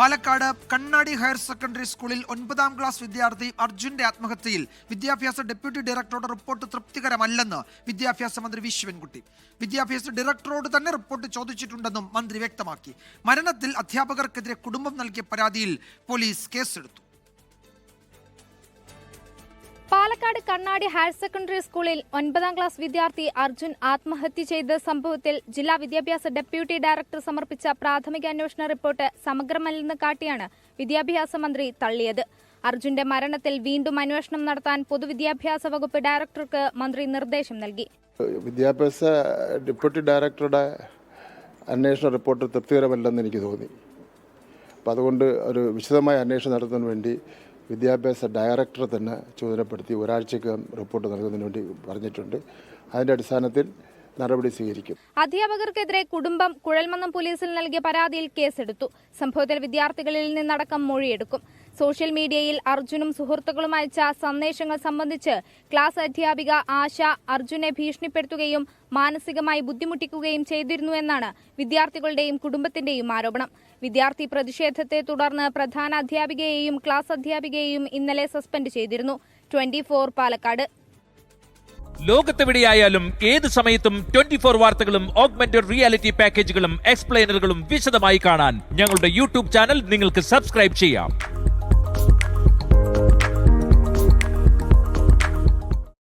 പാലക്കാട് കണ്ണാടി higher secondary സ്കൂളിൽ ഒൻപതാം ക്ലാസ് വിദ്യാർത്ഥി അർജുന്റെ ആത്മഹത്യയിൽ വിദ്യാഭ്യാസ ഡെപ്യൂട്ടി ഡയറക്ടറുടെ റിപ്പോർട്ട് തൃപ്തികരമല്ലെന്ന് വിദ്യാഭ്യാസ മന്ത്രി വി ശിവൻകുട്ടി. വിദ്യാഭ്യാസ ഡയറക്ടറോട് തന്നെ റിപ്പോർട്ട് ചോദിച്ചിട്ടുണ്ടെന്നും മന്ത്രി വ്യക്തമാക്കി. മരണത്തിൽ അധ്യാപകർക്കെതിരെ കുടുംബം നൽകിയ പരാതിയിൽ പോലീസ് കേസെടുത്തു. പാലക്കാട് കണ്ണാടി ഹയർ സെക്കൻഡറി സ്കൂളിൽ ഒൻപതാം ക്ലാസ് വിദ്യാർത്ഥി അർജുൻ ആത്മഹത്യ ചെയ്ത സംഭവത്തിൽ ജില്ലാ വിദ്യാഭ്യാസ ഡെപ്യൂട്ടി ഡയറക്ടർ സമർപ്പിച്ച പ്രാഥമിക അന്വേഷണ റിപ്പോർട്ട് സമഗ്രമല്ലെന്ന് കാട്ടിയാണ് വിദ്യാഭ്യാസ മന്ത്രി തള്ളിയത്. അർജുന്റെ മരണത്തിൽ വീണ്ടും അന്വേഷണം നടത്താൻ പൊതുവിദ്യാഭ്യാസ വകുപ്പ് ഡയറക്ടർക്ക് മന്ത്രി നിർദ്ദേശം നൽകി. വിദ്യാഭ്യാസ ഡെപ്യൂട്ടി ഡയറക്ടറുടെ അന്വേഷണ റിപ്പോർട്ട് തൃപ്തികരമല്ലെന്ന് എനിക്ക് തോന്നി. അപ്പോൾ അതുകൊണ്ട് ഒരു വിശദമായ അന്വേഷണം നടത്തുന്നതിന് വേണ്ടി വിദ്യാഭ്യാസ ഡയറക്ടറെ തന്നെ ചുമതലപ്പെടുത്തി ഒരാഴ്ചക്കകം റിപ്പോർട്ട് നൽകുന്നതിന് വേണ്ടി പറഞ്ഞിട്ടുണ്ട്. അതിന്റെ അടിസ്ഥാനത്തിൽ നടപടി സ്വീകരിക്കും. അധ്യാപകർക്കെതിരെ കുടുംബം കുഴൽമന്നം പോലീസിൽ നൽകിയ പരാതിയിൽ കേസെടുത്തു. സംഭവത്തിൽ വിദ്യാർത്ഥികളിൽ നിന്നടക്കം മൊഴിയെടുക്കും. സോഷ്യൽ മീഡിയയിൽ അർജുനും സുഹൃത്തുക്കളും അയച്ച സന്ദേശങ്ങൾ സംബന്ധിച്ച് ക്ലാസ് അധ്യാപിക ആശ അർജുനെ ഭീഷണിപ്പെടുത്തുകയും മാനസികമായി ബുദ്ധിമുട്ടിക്കുകയും ചെയ്തിരുന്നു എന്നാണ് വിദ്യാർത്ഥികളുടെയും കുടുംബത്തിന്റെയും ആരോപണം. വിദ്യാർത്ഥി പ്രതിഷേധത്തെ തുടർന്ന് പ്രധാന അധ്യാപികയെയും ക്ലാസ് അധ്യാപികയെയും ഇന്നലെ സസ്പെൻഡ് ചെയ്തിരുന്നു. ട്വന്റി പാലക്കാട്. ലോകത്തെവിടെയായാലും ഏത് സമയത്തും ട്വന്റി ഫോർ വാർത്തകളും ഓഗ്മെന്റഡ് റിയാലിറ്റി പാക്കേജുകളും എക്സ്പ്ലെയിനറുകളും വിശദമായി കാണാൻ ഞങ്ങളുടെ യൂട്യൂബ് ചാനൽ നിങ്ങൾക്ക് സബ്സ്ക്രൈബ് ചെയ്യാം.